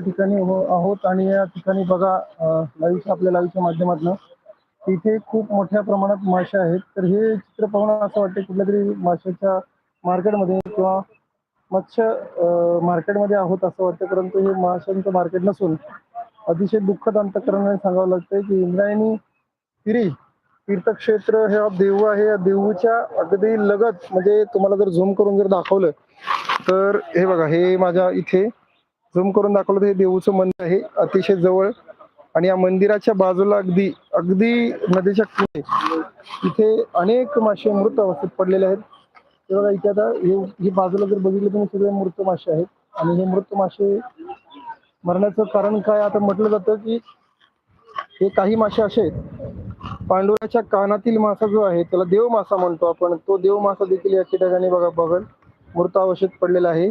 ठिकाणी हो आहोत आणि या ठिकाणी बघा लाईव्ह आपल्या लाईव्हच्या माध्यमातून. तिथे खूप मोठ्या प्रमाणात मासे आहेत. तर हे चित्र पाहून असं वाटतं कुठल्या तरी माशाच्या मार्केटमध्ये किंवा मत्स्य मार्केटमध्ये आहोत असं वाटतं. परंतु हे माशांचं मार्केट नसून अतिशय दुःखद अंतकरणाने सांगावं लागतंय की इंद्रायणी तिरी तीर्थक्षेत्र हे देऊ आहे. या देऊच्या अगदी लगत म्हणजे तुम्हाला जर झूम करून जर दाखवलं तर हे बघा हे माझ्या इथे झूम करून दाखवलं तर हे देऊचं मंदिर आहे अतिशय जवळ. आणि या मंदिराच्या बाजूला अगदी अगदी नदीच्या किनारे इथे अनेक मासे मृत अवस्थेत पडलेले आहेत. ते बघा इथे आता हे ही बाजूला जर बघितलं तुम्ही सगळे मृत मासे आहेत. आणि हे मृत मासे मरण्याचं कारण काय आता म्हटलं जातं की हे काही मासे असे आहेत. पांडुराच्या कानातील मासा जो आहे त्याला देव मासा म्हणतो आपण. तो देव मासा देखील या ठिकाणी बघा बघल. मृत अवस्थेत पडलेला आहे.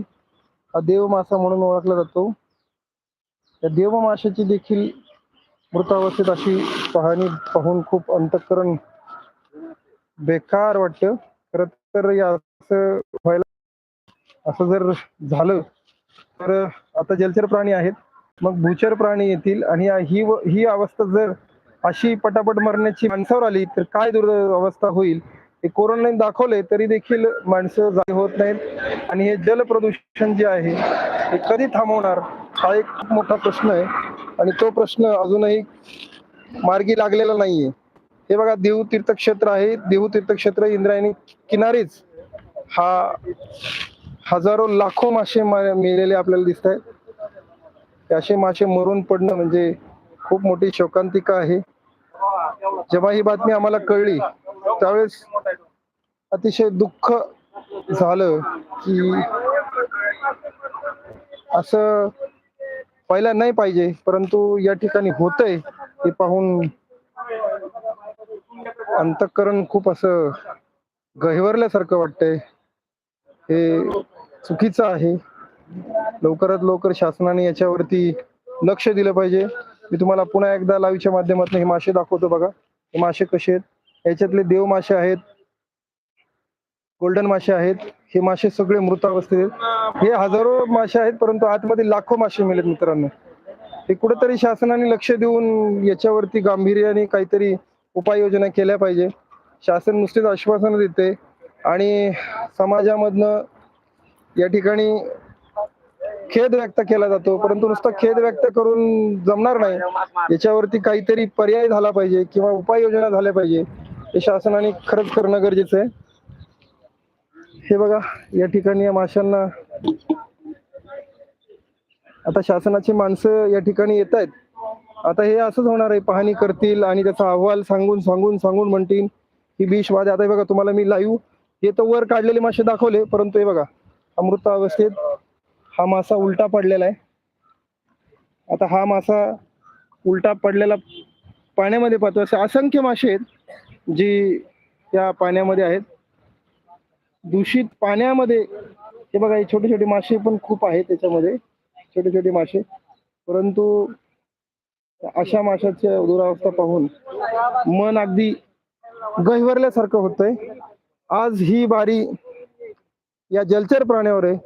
हा देव मासा म्हणून ओळखला जातो. या देव माशाची देखील मृतावस्थेत अशी पाहणी पाहून खूप अंतकरण बेकार वाटत. खरं तर असं व्हायला असं जर झालं तर आता जलचर प्राणी आहेत. मग भूचर प्राणी येतील आणि ही ही अवस्था जर अशी पटापट मरण्याची माणसावर आली तर काय दुर्द अवस्था होईल? हे कोरोनाने दाखवले तरी देखील माणसं जागी होत नाहीत. आणि हे जल प्रदूषण जे आहे हे कधी थांबवणार हा एक खूप मोठा प्रश्न आहे. आणि तो प्रश्न अजूनही मार्गी लागलेला नाहीये. हे बघा देहू तीर्थक्षेत्र आहे. देहू तीर्थक्षेत्र इंद्रायणी किनारीच हा हजारो लाखो मासे मेलेले आपल्याला दिसत आहेत असे मासे मरून पडणं म्हणजे खूप मोठी शोकांतिका आहे. जेव्हा ही बातमी आम्हाला कळली त्यावेळेस अतिशय दुःख झालं की असं व्हायला नाही पाहिजे परंतु या ठिकाणी होतंय हे पाहून अंतःकरण खूप असं गहिवरल्यासारखं वाटतंय. हे चुकीचं आहे. लवकरात लवकर शासनाने याच्यावरती लक्ष दिलं पाहिजे. मी तुम्हाला पुन्हा एकदा लाईव्हच्या माध्यमातून हे मासे दाखवतो बघा. हे मासे कसे आहेत? याच्यातले देव मासे आहेत. गोल्डन मासे आहेत. हे मासे सगळे मृत अवस्थेत आहेत. हे हजारो मासे आहेत परंतु आतमध्ये लाखो मासे मिळत मित्रांनो. हे कुठेतरी शासनाने लक्ष देऊन याच्यावरती गांभीर्याने काहीतरी उपाययोजना केल्या पाहिजे. शासन नुसतेच आश्वासनं देते आणि समाजामधनं या ठिकाणी खेद व्यक्त केला जातो परंतु नुसता खेद व्यक्त करून जमणार नाही. याच्यावरती काहीतरी पर्याय झाला पाहिजे किंवा उपाययोजना झाल्या पाहिजे हे शासनाने खरंच करणं गरजेचं आहे. हे बघा या ठिकाणी या माशांना आता शासनाची माणसं या ठिकाणी येत आहेत. आता हे असंच होणार आहे पाहणी करतील आणि त्याचा अहवाल सांगून सांगून सांगून म्हणतील ही विष वाद आता हे बघा तुम्हाला मी लाईव्ह हे तर वर काढलेले मासे दाखवले परंतु हे बघा अमृत अवस्थेत हा मासा उलटा पडलेला आहे. आता हा मासा उलटा पडलेला पाण्यामध्ये पाहतो असे असंख्य मासे आहेत जी त्या पाण्यामध्ये आहेत. दूषित पाण्यामध्ये हे बघा हे छोटे छोटे मासे पण खूप आहेत त्याच्यामध्ये छोटे छोटे मासे. परंतु अशा माशाच्या दुरावस्था पाहून मन अगदी गहिवरल्यासारखं होतंय. आज ही बारी या जलचर प्राण्यावर आहे.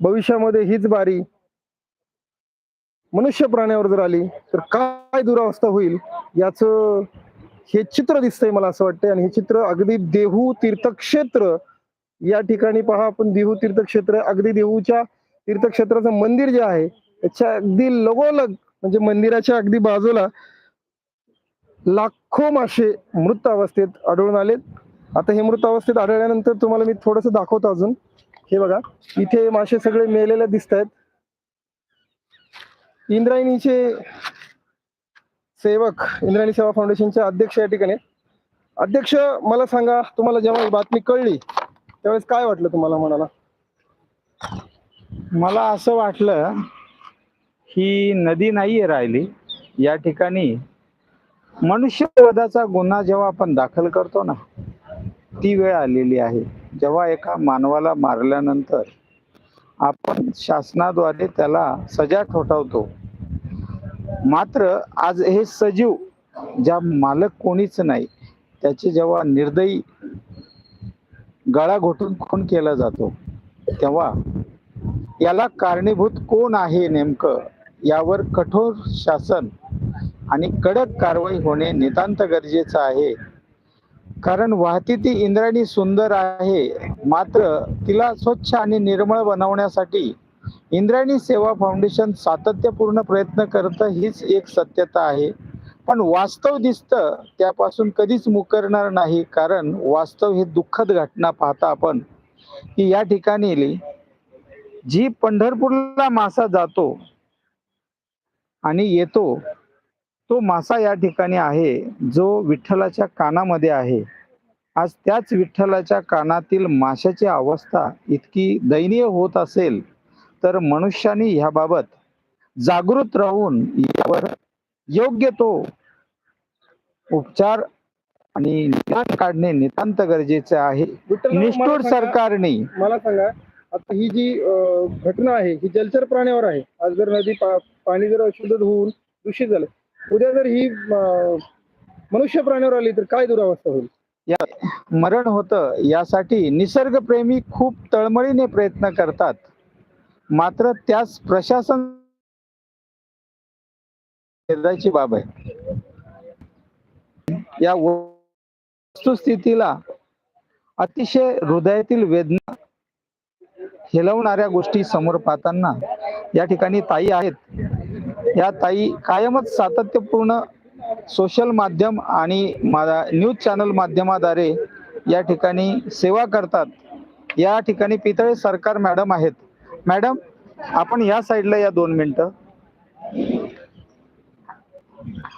भविष्यामध्ये हीच बारी मनुष्य प्राण्यावर जर आली तर काय दुरावस्था होईल याच हे चित्र दिसतंय मला असं वाटतंय. आणि हे चित्र अगदी देहू तीर्थक्षेत्र या ठिकाणी पहा आपण देहू तीर्थक्षेत्र अगदी देहूच्या तीर्थक्षेत्राचं मंदिर जे आहे त्याच्या अगदी लगोलग म्हणजे मंदिराच्या अगदी बाजूला लाखो मासे मृत अवस्थेत आढळून आलेत. आता हे मृत अवस्थेत आढळल्यानंतर तुम्हाला मी थोडस दाखवतो अजून. हे बघा इथे मासे सगळे मेलेले दिसत आहेत इंद्रायणीचे सेवक इंद्रायणी सेवा फाउंडेशनचे अध्यक्ष या ठिकाणी अध्यक्ष मला सांगा तुम्हाला जेव्हा ही बातमी कळली त्यावेळेस काय वाटलं तुम्हाला मनाला? मला असं वाटलं ही नदी नाहीये राहिली. या ठिकाणी मनुष्यवधाचा गुन्हा जेव्हा आपण दाखल करतो ना ती वेळ आलेली आहे. जेव्हा एका मानवाला मारल्यानंतर आपण शासनाद्वारे त्याला सजा ठोठावतो. मात्र आज हे सजीव ज्या मालक कोणीच नाही त्याचे जेव्हा निर्दयी गळा घोटून खून केला जातो. तेव्हा याला कारणीभूत कोण आहे नेमकं? यावर कठोर शासन आणि कडक कारवाई होणे नितांत गरजेचं आहे. कारण वाहती ती इंद्रायणी सुंदर आहे. मात्र तिला स्वच्छ आणि निर्मळ बनवण्यासाठी इंद्रायणी सेवा फाउंडेशन सातत्यपूर्ण प्रयत्न करतं हीच एक सत्यता आहे. पण वास्तव दिसतं त्यापासून कधीच मुकरणार नाही कारण वास्तव हे दुःखद घटना पाहता आपण की या ठिकाणी जी पंढरपूरला मासा जातो आणि येतो तो मासा या ठिकाणी आहे जो विठ्ठलाच्या कानामध्ये आहे. आज त्याच विठ्ठलाच्या कानातील माशाची अवस्था इतकी दयनीय होत असेल तर मनुष्याने ह्याबाबत जागृत राहून यावर योग्य तो उपचार आणि निदान काढणे नितांत गरजेचे आहे. निष्ठुर सरकारने मला सांगा आता ही जी घटना आहे ही जलचर प्राण्यावर आहे. आज जर नदी पाणी जर अशुद्ध होऊन दूषित झालं उद्या जर ही मनुष्य प्राण्यावर आली तर काय दुरावस्था होईल? मरण होतं यासाठी निसर्गप्रेमी खूप तळमळीने प्रयत्न करतात. मात्र त्यास प्रशासन निर्दयची बाब आहे. या वस्तुस्थितीला अतिशय हृदयातील वेदना हेलवणाऱ्या गोष्टी समोर पाहताना या ठिकाणी ताई आहेत. या ताई कायमच सातत्यपूर्ण सोशल माध्यम आणि न्यूज चॅनल माध्यमाद्वारे या ठिकाणी सेवा करतात. या ठिकाणी पितळे सरकार मॅडम आहेत. मॅडम आपण या साईडला या दोन मिनटं.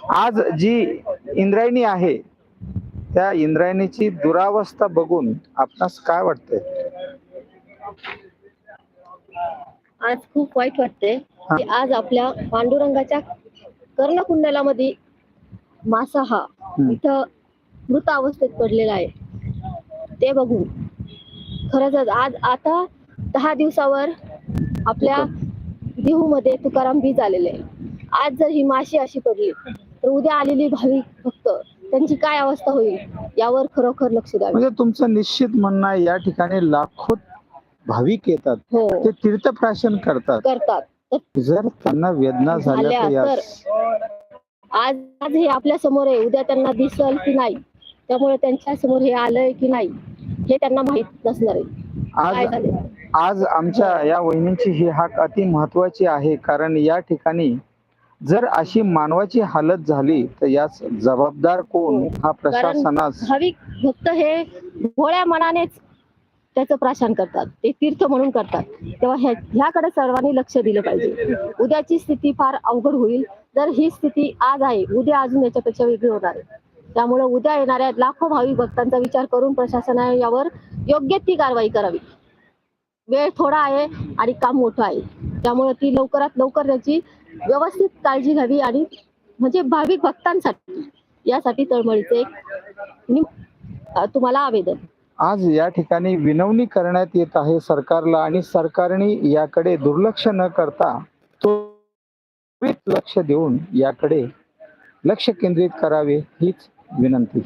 आज जी इंद्रायणी आहे त्या इंद्रायणीची दुरावस्था बघून आपणास काय वाटतंय? आज खूप वाईट वाटते की आज आपल्या पांडुरंगाच्या कर्णकुंडलामध्ये मासा हा. इथं मृत अवस्थेत पडलेला आहे. ते बघून. खरंच आज आता दहा दिवसावर आपल्या देहूमध्ये तुकाराम बीज आलेले आहे. आज जर ही माशी अशी पडली तर उद्या आलेली भाविक भक्त त्यांची काय अवस्था होईल यावर खरोखर लक्ष द्यावे. म्हणजे तुमचं निश्चित म्हणणं आहे या ठिकाणी लाखो भाविक येतात. हो. ते तीर्थप्राशन करतात. करतात. जर त्यांना वेदना झाल्या तर झाल्या आज आज हे आपल्यासमोर आहे. उद्या त्यांना दिसल की नाही त्यामुळे त्यांच्यासमोर हे आलंय की नाही हे त्यांना माहीत नसणार आहे. काय आज झाले आज आमच्या या वहिनींची ही हाक अति महत्वाची आहे. कारण या ठिकाणी जर अशी मानवाची हालत झाली तर यास जबाबदार कोण? हा. प्रशासनास भाविक भक्त हे भोळ्या मनानेच त्याचं प्राशन करतात. ते तीर्थ म्हणून करतात. तेव्हा ह्या ह्याकडे सर्वांनी लक्ष दिलं पाहिजे. उद्याची स्थिती फार अवघड होईल. जर ही स्थिती आज आहे उद्या अजून याच्यापेक्षा वेगळी होणार आहे. त्यामुळे उद्या येणाऱ्या लाखो भाविक भक्तांचा विचार करून प्रशासनाने यावर योग्य ती कारवाई करावी. वेळ थोडा आहे आणि काम मोठं आहे. त्यामुळे ती लवकरात लवकर त्याची व्यवस्थित काळजी घ्यावी आणि म्हणजे भाविक भक्तांसाठी यासाठी तळमळीचे एक तुम्हाला आवेदन. आज या ठिकाणी विनवणी करण्यात येत आहे सरकारला आणि सरकारने याकडे दुर्लक्ष न करता तो लक्ष देऊन याकडे लक्ष केंद्रित करावे हीच विनंती.